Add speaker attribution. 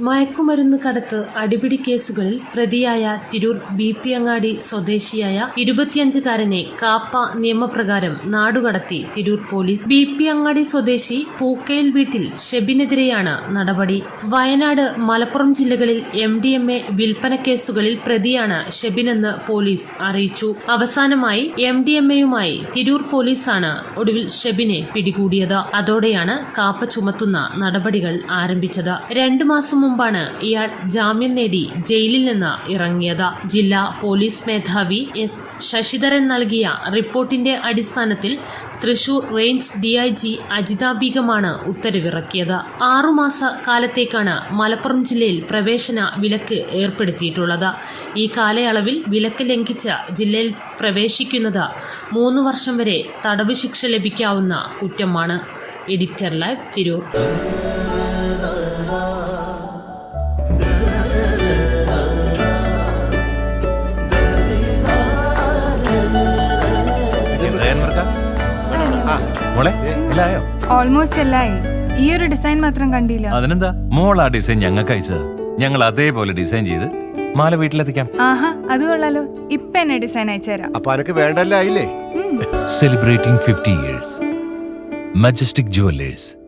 Speaker 1: മയക്കുമരുന്ന് കടത്ത് അടിപിടി കേസുകളിൽ പ്രതിയായ തിരൂർ ബി പി അങ്ങാടി സ്വദേശിയായ ഇരുപത്തിയഞ്ചുകാരനെ കാപ്പ നിയമപ്രകാരം നാടുകടത്തി Tirur police. B P Angadi സ്വദേശി പൂക്കയിൽ വീട്ടിൽ ഷെബിനെതിരെയാണ് നടപടി. വയനാട് മലപ്പുറം ജില്ലകളിൽ എം ഡി എം എ വിൽപ്പന കേസുകളിൽ പ്രതിയാണ് ഷെബിനെന്ന് പോലീസ് അറിയിച്ചു. അവസാനമായി എം ഡി എം എയുമായി തിരൂർ പോലീസാണ് ഒടുവിൽ ഷെബിനെ പിടികൂടിയത്. അതോടെയാണ് കാപ്പ ചുമത്തുന്ന നടപടികൾ ആരംഭിച്ചത്. രണ്ടു മാസം മുമ്പാണ് ഇയാൾ ജാമ്യം നേടി ജയിലിൽ നിന്ന് ഇറങ്ങിയത്. ജില്ലാ പോലീസ് മേധാവി എസ് ശശിധരൻ നൽകിയ റിപ്പോർട്ടിന്റെ അടിസ്ഥാനത്തിൽ തൃശൂർ റേഞ്ച് ഡിഐജി അജിത ബീഗമാണ് ഉത്തരവിറക്കിയത്. ആറുമാസ കാലത്തേക്കാണ് മലപ്പുറം ജില്ലയിൽ പ്രവേശന വിലക്ക് ഏർപ്പെടുത്തിയിട്ടുള്ളത്. ഈ കാലയളവിൽ വിലക്ക് ലംഘിച്ച ജില്ലയിൽ പ്രവേശിക്കുന്നത് മൂന്ന് വർഷം വരെ തടവ് ശിക്ഷ ലഭിക്കാവുന്ന കുറ്റമാണ്. Editor live Tirur.
Speaker 2: മോളെ എല്ലായോ
Speaker 3: ഓൾമോസ്റ്റ് എല്ലായി. ഈ ഒരു ഡിസൈൻ മാത്രം കണ്ടില്ല.
Speaker 2: അതിനെന്താ? മോൾ ആ ഡിസൈൻ ഞങ്ങൾക്ക് അയച്ചത്. ഞങ്ങൾ അതേപോലെ ഡിസൈൻ ചെയ്ത് മാല വീട്ടിലെത്തിക്കാം.
Speaker 3: ആഹാ അത് കൊള്ളാലോ. ഇപ്പൊ എന്നെ ഡിസൈൻ അയച്ചുതരാം.
Speaker 4: അപ്പൊ അനക്ക് വേണ്ടല്ല celebrating
Speaker 2: celebrating 50 years. Majestic Jewelers.